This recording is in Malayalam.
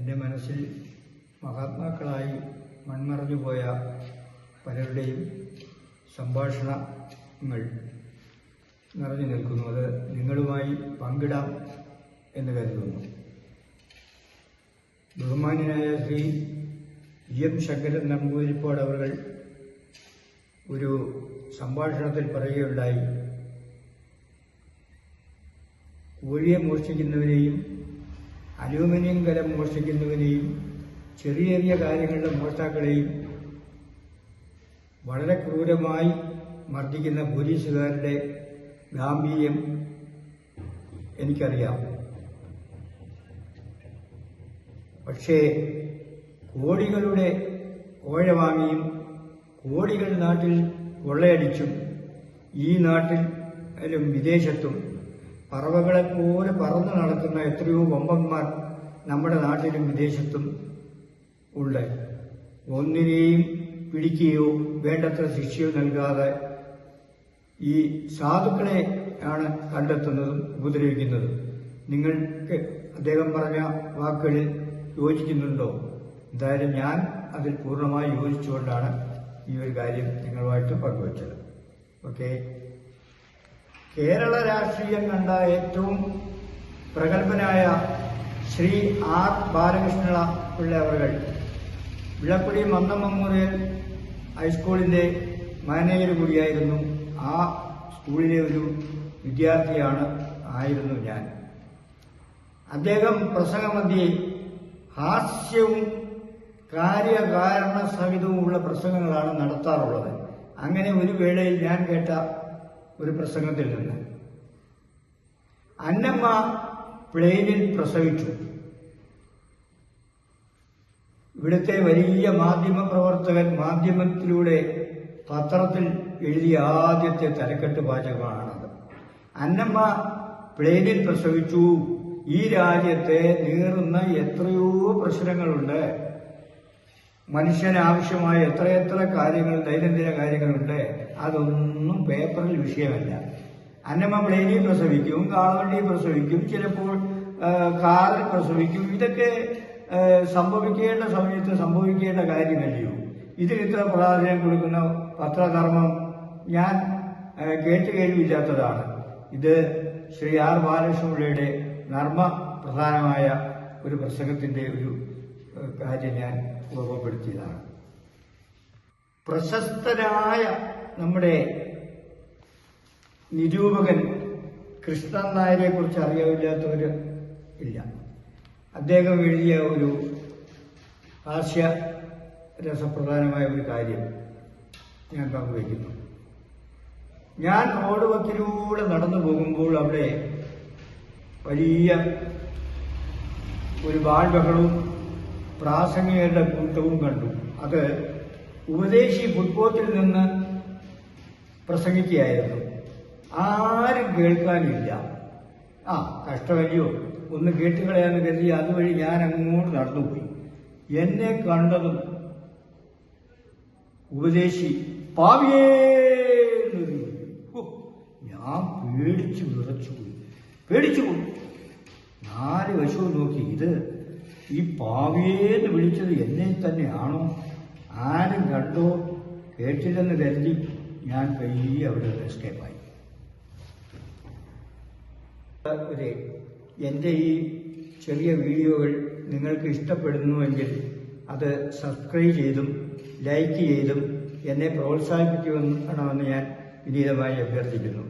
എന്റെ മനസ്സിൽ മഹാത്മാക്കളായി മൺമറഞ്ഞു പോയ പലരുടെയും സംഭാഷണങ്ങൾ നിറഞ്ഞു നിൽക്കുന്നു. അത് നിങ്ങളുമായി പങ്കിടാം എന്ന് കരുതുന്നു. ബഹുമാന്യനായ ശ്രീ എം ശങ്കരൻ നമ്പൂതിരിപ്പാട് അവർ ഒരു സംഭാഷണത്തിൽ പറയുകയുണ്ടായി. കോഴിയെ മോഷ്ടിക്കുന്നവരെയും അലൂമിനിയം കലം മോഷ്ടിക്കുന്നവനെയും ചെറിയ ചെറിയ കാര്യങ്ങളുടെ മോഷ്ടാക്കളെയും വളരെ ക്രൂരമായി മർദ്ദിക്കുന്ന പോലീസുകാരുടെ ഗാംഭീര്യം എനിക്കറിയാം. പക്ഷേ കോടികളുടെ കോഴ വാങ്ങിയും കോടികൾ നാട്ടിൽ കൊള്ളയടിച്ചും ഈ നാട്ടിൽ അതിലും വിദേശത്തും പറവകളെപ്പോലെ പറന്നു നടക്കുന്ന എത്രയോ വമ്പന്മാർ നമ്മുടെ നാട്ടിലും വിദേശത്തും ഉണ്ട്. ഒന്നിനെയും പിടിക്കുകയോ വേണ്ടത്ര ശിക്ഷയോ നൽകാതെ ഈ സാധുക്കളെ ആണ് കണ്ടെത്തുന്നതും ഉപദ്രവിക്കുന്നതും. നിങ്ങൾക്ക് അദ്ദേഹം പറഞ്ഞ വാക്കുകളിൽ യോജിക്കുന്നുണ്ടോ? എന്തായാലും ഞാൻ അതിൽ പൂർണമായി യോജിച്ചുകൊണ്ടാണ് ഈ ഒരു കാര്യം നിങ്ങളുമായിട്ട് പങ്കുവച്ചത്. ഓക്കെ. കേരള രാഷ്ട്രീയം കണ്ട ഏറ്റവും പ്രഗത്ഭനായ ശ്രീ ആർ ബാലകൃഷ്ണ പിള്ള അവർ വിളക്കുടി മന്ദം മെമ്മോറിയൽ ഹൈസ്കൂളിന്റെ മാനേജർ കൂടിയായിരുന്നു. ആ സ്കൂളിലെ ഒരു വിദ്യാർത്ഥിയാണ് ആയിരുന്നു ഞാൻ. അദ്ദേഹം പ്രസംഗമധ്യേ ഹാസ്യവും കാര്യകാരണ സഹിതവുമുള്ള പ്രസംഗങ്ങളാണ് നടത്താറുള്ളത്. അങ്ങനെ ഒരു വേളയിൽ ഞാൻ കേട്ട ഒരു പ്രസംഗത്തിൽ നിന്ന്. അന്നമ്മ പ്ലെയിനിൽ പ്രസവിച്ചു. ഇവിടുത്തെ വലിയ മാധ്യമ പ്രവർത്തകൻ മാധ്യമത്തിലൂടെ പത്രത്തിൽ എഴുതിയ ആദ്യത്തെ തലക്കെട്ട് വാചകമാണത് അന്നമ്മ പ്ലെയിനിൽ പ്രസവിച്ചു. ഈ രാജ്യത്തെ നീറുന്ന എത്രയോ പ്രശ്നങ്ങളുണ്ട്. മനുഷ്യനാവശ്യമായ എത്രയെത്ര കാര്യങ്ങൾ ദൈനംദിന കാര്യങ്ങളുണ്ട് അതൊന്നും പേപ്പറിൽ വിഷയമല്ല. അന്നമ്മ പ്ലെയിനിൽ പ്രസവിക്കും കാളവണ്ടിയിൽ പ്രസവിക്കും ചിലപ്പോൾ കാറിൽ പ്രസവിക്കും. ഇതൊക്കെ സംഭവിക്കേണ്ട സമയത്ത് സംഭവിക്കേണ്ട കാര്യമല്ലയോ? ഇതിന് ഇത്ര പ്രാധാന്യം കൊടുക്കുന്ന പത്രധർമ്മം ഞാൻ കേട്ട് കേൾവില്ലാത്തതാണ് ഇത് ശ്രീ ആർ ബാലകൃഷ്ണപിള്ളയുടെ നർമ്മ പ്രധാനമായ ഒരു പ്രസംഗത്തിന്റെ ഒരു കാര്യം ഞാൻ ഓർമ്മപ്പെടുത്തിയതാണ്. പ്രശസ്തരായ നമ്മുടെ നിരൂപകൻ കൃഷ്ണൻ നായരെ കുറിച്ച് അറിയാവില്ലാത്തവർ ഇല്ല. അദ്ദേഹം എഴുതിയ ഒരു ഹാസ്യ രസപ്രധാനമായ ഒരു കാര്യം ഞാൻ പങ്കുവയ്ക്കുന്നു. ഞാൻ റോഡ് വക്കിലൂടെ നടന്നു പോകുമ്പോൾ അവിടെ വലിയ ഒരു ബാൽബഹളവും പ്രാസംഗികരുടെ കൂട്ടവും കണ്ടു. അത് ഉപദേശി ഫുട്ബോത്തിൽ നിന്ന് പ്രസംഗിക്കുകയായിരുന്നു. ആരും കേൾക്കാനില്ല. ആ കഷ്ടമല്ലയോ ഒന്ന് കേട്ടുകളയാന്ന് കരുതി അതുവഴി ഞാൻ അങ്ങോട്ട് നടന്നുപോയി. എന്നെ കണ്ടതും ഉപദേശി പാവിയേ ഞാൻ പേടിച്ചു വിറച്ചു ഞാൻ പേടിച്ചു പേടിച്ചുപോയി. നാല് വശവും നോക്കി. ഇത് ഈ പാവിയേന്ന് വിളിച്ചത് എന്നെ തന്നെയാണോ? ആരും കണ്ടോ? കേട്ടില്ലെന്ന് കരുതി ഞാൻ പയ്യെ അവിടെ എസ്കേപ്പായി ഒരു എന്റെ ഈ ചെറിയ വീഡിയോകൾ നിങ്ങൾക്ക് ഇഷ്ടപ്പെടുന്നുവെങ്കിൽ അത് സബ്സ്ക്രൈബ് ചെയ്തും ലൈക്ക് ചെയ്തും എന്നെ പ്രോത്സാഹിപ്പിക്കണമെന്ന് ഞാൻ വിനീതമായി അഭ്യർത്ഥിക്കുന്നു.